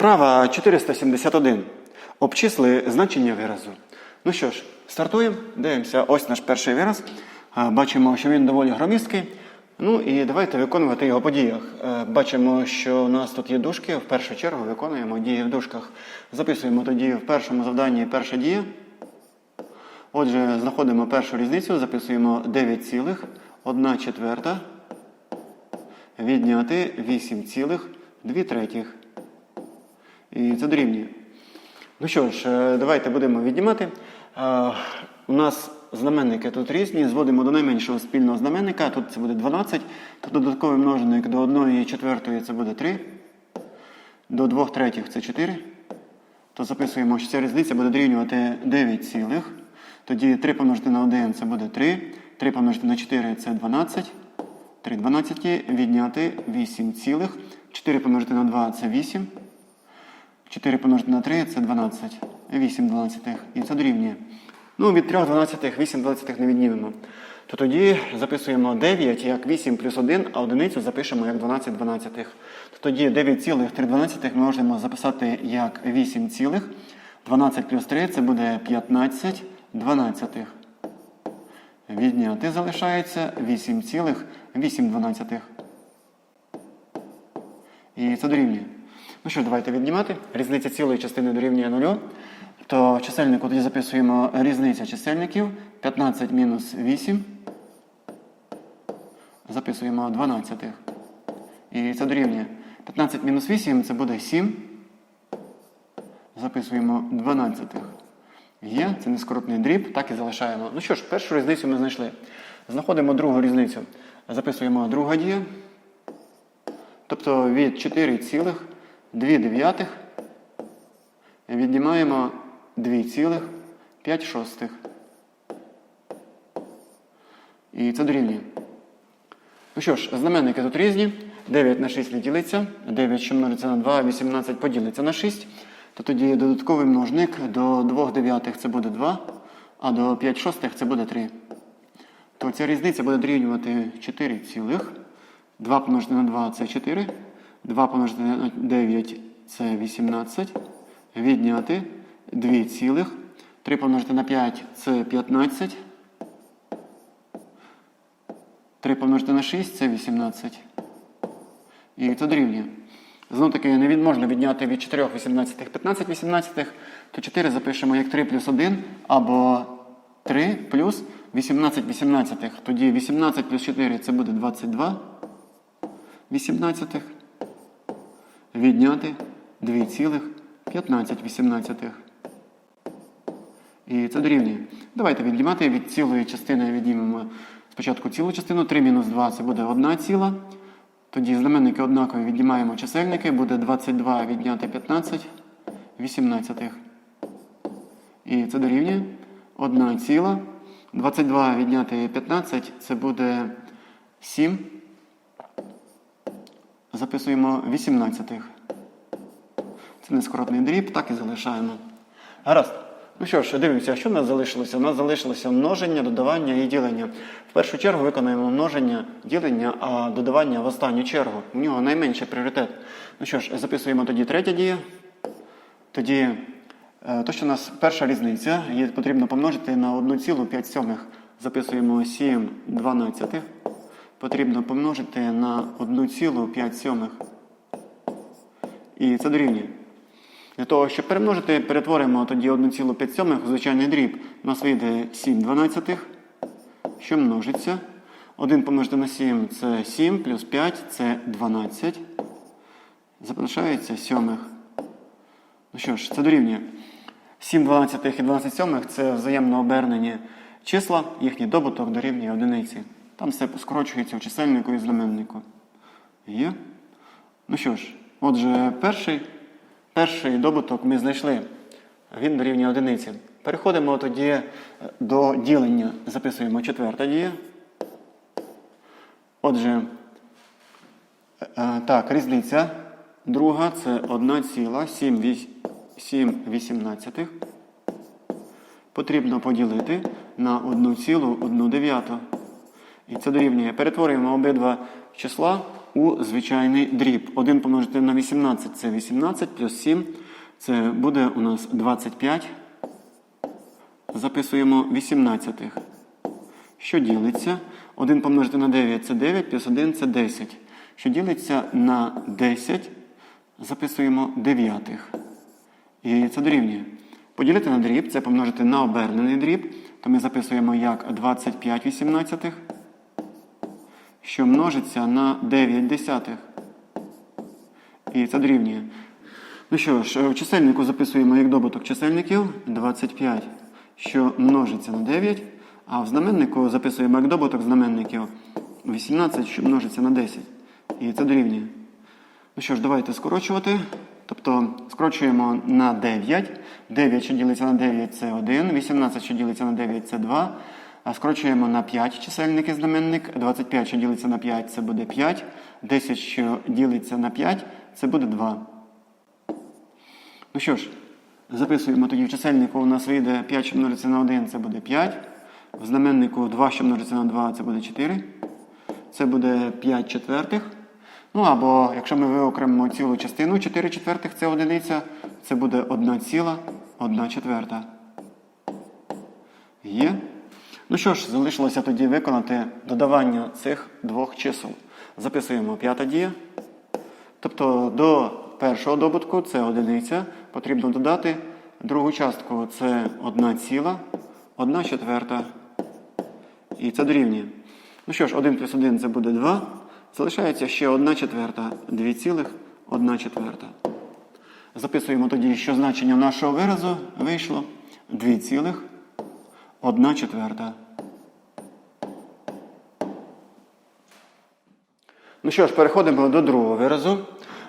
Вправа 471. Обчисли значення виразу. Ну що ж, стартуємо. Дивимося, ось наш перший вираз. Бачимо, що він доволі громісткий. Ну і давайте виконувати його по діях. Е, Бачимо, що у нас тут є дужки. В першу чергу виконуємо дії в дужках. Записуємо тоді в першому завданні перша дія. Отже, знаходимо першу різницю, записуємо 9,1 четверта. Відняти 8,2 третіх. І це дорівнює. Ну що ж, е, давайте будемо віднімати. Е, У нас знаменники тут різні. Зводимо до найменшого спільного знаменника. Тут це буде 12. Тут додатковий множник до 1 четвертої це буде 3. До 2 третіх це 4. То записуємо, що ця різниця буде дорівнювати 9 цілих. Тоді 3 помножити на 1 це буде 3. 3 помножити на 4 це 12. 3 12 відняти 8 цілих. 4 помножити на 2 це 8. 4 помножити на 3 це 12. 8 дванадцятих. І це дорівнює. Ну, від 3 дванадцятих 8 дванадцятих не віднімемо. То тоді записуємо 9 як 8 плюс 1, а одиницю запишемо як 12 дванадцятих. То тоді 9,3 дванадцятих ми можемо записати як 8 цілих. 12 плюс 3 це буде 15 дванадцятих. Відняти залишається 8,8 дванадцятих. І це дорівнює. Ну що давайте віднімати. Різниця цілої частини дорівнює нулю. То чисельнику тоді записуємо різниця чисельників. 15 мінус 8. Записуємо 12. І це дорівнює. 15 мінус 8 це буде 7. Записуємо 12. Є, це нескоротний дріб, так і залишаємо. Ну що ж, першу різницю ми знайшли. Знаходимо другу різницю. Записуємо друга дія. Тобто від 4,2 дев'ятих віднімаємо 2,5 шостих. І це дорівнює. Ну що ж, знаменники тут різні. 9 на 6 не ділиться. 9, що множиться на 2, 18 поділиться на 6. То тоді додатковий множник до 2 дев'ятих це буде 2, а до 5 шостих це буде 3. То ця різниця буде дорівнювати 4 цілих. 2 помножити на 2 це 4. 2 помножити на 9 це 18. Відняти 2 цілих. 3 помножити на 5 це 15. 3 помножити на 6 це 18. І це дорівнює. Знову таки, не можна відняти від 4 18 15 18, то 4 запишемо як 3 плюс 1 або 3 плюс 18 18. Тоді 18 плюс 4 це буде 22 18. Відняти 2,15 І це дорівнює. Давайте віднімати від цілої частини віднімемо спочатку цілу частину. 3 мінус 2 це буде 1 ціла. Тоді знаменники однакові віднімаємо чисельники. Буде 22 відняти 15 18. І це дорівнює 1 ціла. 22 відняти 15 це буде 7. Записуємо 18. Це нескоротний дріб, так і залишаємо. Гаразд. Ну що ж, дивимося, що в нас залишилося? У нас залишилося множення, додавання і ділення. В першу чергу виконуємо множення, ділення, а додавання в останню чергу. У нього найменший пріоритет. Ну що ж, записуємо тоді третя дія. Тоді, е, то, що у нас перша різниця, її потрібно помножити на 1,5. Записуємо 7 дванадцятих. Потрібно помножити на 1,5. І це дорівнює. Для того, щоб перемножити, перетворимо тоді 1,5 у звичайний дріб. У нас вийде 7 дванадцятих, що множиться. 1 помножити на 7 це 7, плюс 5 це 12. Залишається сьомих. Ну що ж, це дорівнює. 7 дванадцятих і 12 сьомих це взаємно обернені числа, їхній добуток дорівнює одиниці. Там все скорочується в чисельнику і знаменнику. Є. Ну що ж, отже, перший, перший добуток ми знайшли. Він дорівнює одиниці. Переходимо тоді е, до ділення. Записуємо четверта дія. Отже, е, е, так, різниця. Друга це 1,7 Потрібно поділити на 1,1 дев'яту. І це дорівнює. Перетворюємо обидва числа у звичайний дріб. 1 помножити на 18 це 18, плюс 7 це буде у нас 25. Записуємо 18. Що ділиться? 1 помножити на 9 це 9, плюс 1 це 10. Що ділиться на 10, записуємо дев'ятих. І це дорівнює. Поділити на дріб це помножити на обернений дріб, то ми записуємо як 25 вісімнадцятих, що множиться на 9 десятих. І це дорівнює. Ну що ж, в чисельнику записуємо як добуток чисельників 25, що множиться на 9, а в знаменнику записуємо як добуток знаменників 18, що множиться на 10. І це дорівнює. Ну що ж, давайте скорочувати. Тобто скорочуємо на 9. 9, що ділиться на 9, це 1. 18, що ділиться на 9, це 2. Скорочуємо на 5 чисельник і знаменник. 25, що ділиться на 5, це буде 5. 10, що ділиться на 5, це буде 2. Ну що ж, записуємо тоді в чисельнику у нас вийде 5, що множиться на 1, це буде 5. В знаменнику 2, що множиться на 2, це буде 4. Це буде 5 четвертих. Ну або якщо ми виокремимо цілу частину 4 четвертих, це одиниця, це буде 1 ціла, 1 четверта. Є. Ну що ж, залишилося тоді виконати додавання цих двох чисел. Записуємо п'ята дія. Тобто до першого добутку це одиниця. Потрібно додати другу частку це 1 ціла, 1 четверта. І це дорівнює. Ну що ж, 1 плюс 1 це буде 2. Залишається ще 1 четверта, 2 цілих, 1 четверта. Записуємо тоді, що значення нашого виразу вийшло 2 цілих, 1 четверта. Ну що ж, переходимо до другого виразу.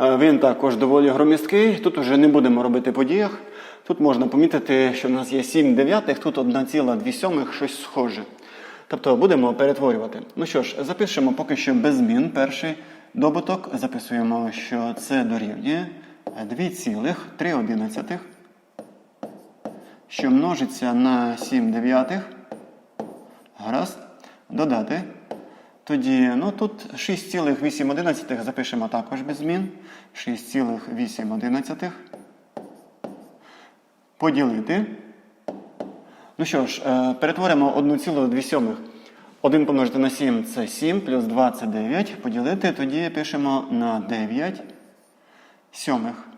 Е, Він також доволі громісткий. Тут вже не будемо робити по діях. Тут можна помітити, що в нас є 7 дев'ятих, тут 1,2 сьомих, щось схоже. Тобто будемо перетворювати. Ну що ж, запишемо поки що без змін перший добуток. Записуємо, що це дорівнює 2,3 одинадцятих, що множиться на 7 дев'ятих. Гаразд. Додати. Тоді, ну тут 6,8 запишемо також без змін. 6,8. Поділити. Ну що ж, е, перетворимо 1,2. 1 помножити на 7 це 7, плюс 2 це 9. Поділити, тоді пишемо на 9 сьомих.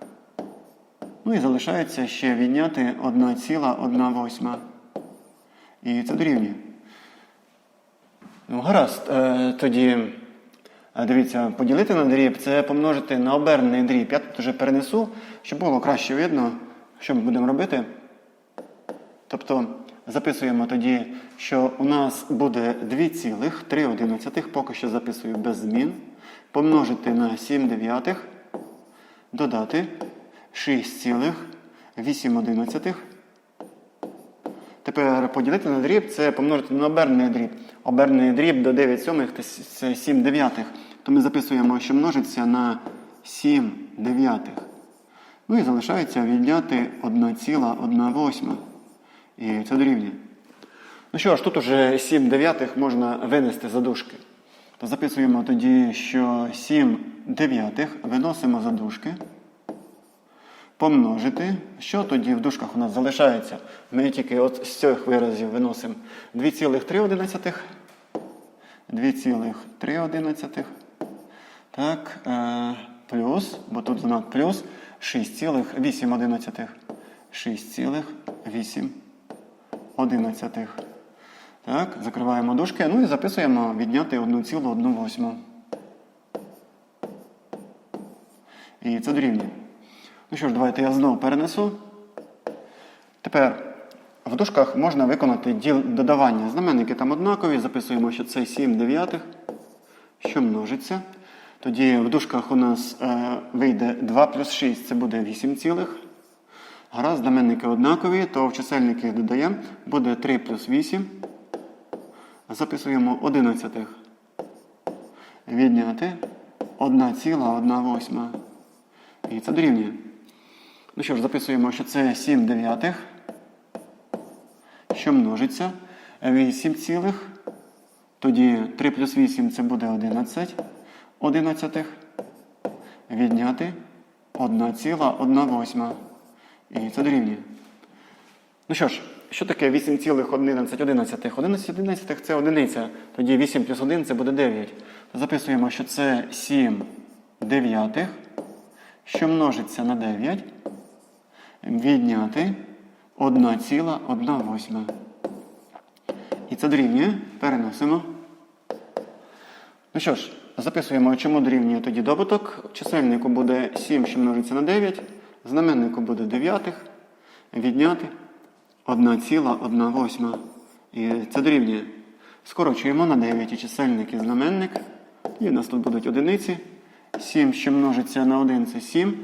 Ну і залишається ще відняти 1,1 І це дорівнює. Ну, гаразд. Е, тоді, е, дивіться, поділити на дріб це помножити на обернений дріб. Я тут вже перенесу, щоб було краще видно, що ми будемо робити. Тобто записуємо тоді, що у нас буде 2,3, поки що записую без змін. Помножити на 7 дев'ятих, додати 6,8. Тепер поділити на дріб це помножити на обернений дріб. Обернений дріб до 9 сьомих це 7 дев'ятих. То ми записуємо, що множиться на 7 дев'ятих. Ну і залишається відняти 1,1 І це дорівнює. Ну що ж, тут уже 7 дев'ятих можна винести за дужки. То записуємо тоді, що 7 дев'ятих виносимо за дужки. Помножити. Що тоді в дужках у нас залишається? Ми тільки от з цих виразів виносимо 2,3. 2,3. Так, е, плюс, бо тут знак плюс 6,8. 6,8. Так, закриваємо дужки. Ну і записуємо відняти 1,1. І це дорівнює. Ну що ж, давайте я знову перенесу. Тепер в дужках можна виконати діл додавання. Знаменники там однакові. Записуємо, що це 7 дев'ятих, що множиться. Тоді в дужках у нас е, вийде 2 плюс 6, це буде 8 цілих. Гаразд, знаменники однакові, то в чисельники додаємо. Буде 3 плюс 8. Записуємо 11. Відняти 1,1. І це дорівнює. Ну що ж, записуємо, що це 7 дев'ятих, що множиться. 8 цілих. Тоді 3 плюс 8 це буде 11. одинадцятих відняти 1,1 І це дорівнює. Ну що ж, що таке 8,11? 11 11 це одиниця. Тоді 8 плюс 1 це буде 9. Записуємо, що це 7 дев'ятих, що множиться на 9, відняти 1,1. І це дорівнює. Переносимо. Ну що ж, записуємо, чому дорівнює тоді добуток. Чисельнику буде 7, що множиться на 9, знаменнику буде 9, відняти 1,1. І це дорівнює. Скорочуємо на 9 і чисельник і знаменник. І в нас тут будуть одиниці. 7, що множиться на 1, це 7.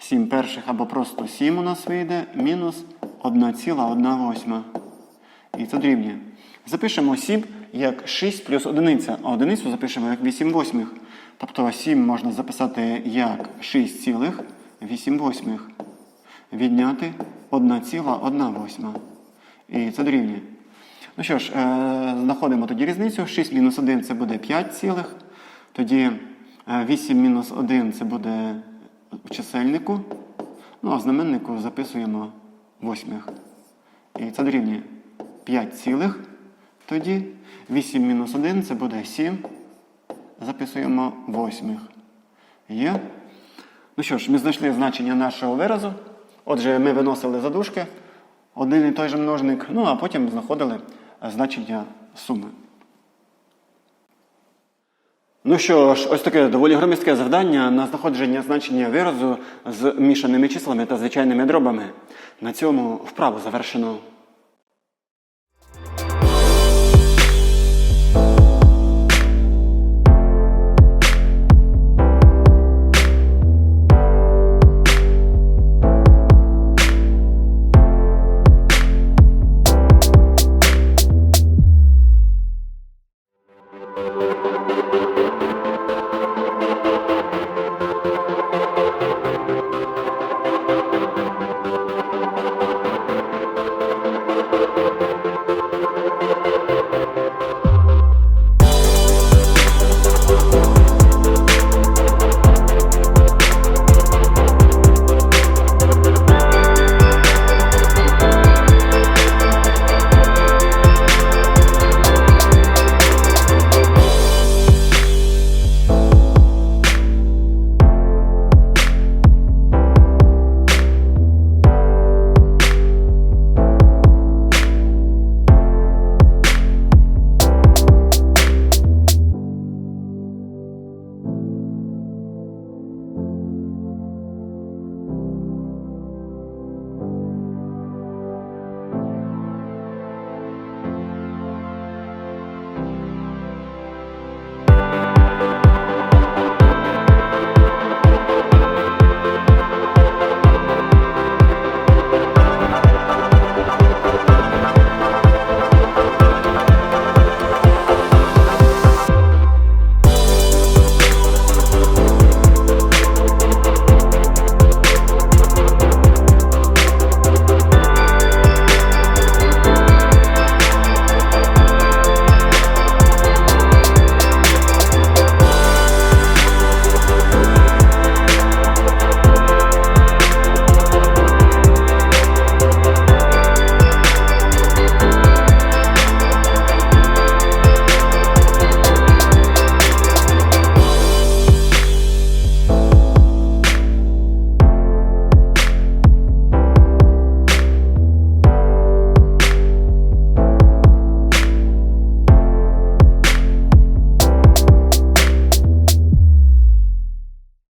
7 перших або просто 7 у нас вийде, мінус 1,1. І це дорівнює. Запишемо 7 як 6 плюс одиниця, а одиницю запишемо як 8 восьмих. Тобто 7 можна записати як 6 цілих 8 восьмих. Відняти 1,1 восьма. І це дорівнює. Ну що ж, е, знаходимо тоді різницю. 6 мінус 1 це буде 5 цілих. Тоді е, 8 мінус 1 це буде в чисельнику. Ну а в знаменнику записуємо восьмих. І це дорівнює 5 цілих. Тоді 8 мінус 1 це буде 7. Записуємо восьмих. Є. Ну що ж, ми знайшли значення нашого виразу. Отже, ми виносили задушки, один і той же множник, ну а потім знаходили значення суми. Ну що ж, ось таке доволі громістке завдання на знаходження значення виразу з мішаними числами та звичайними дробами. На цьому вправу завершено.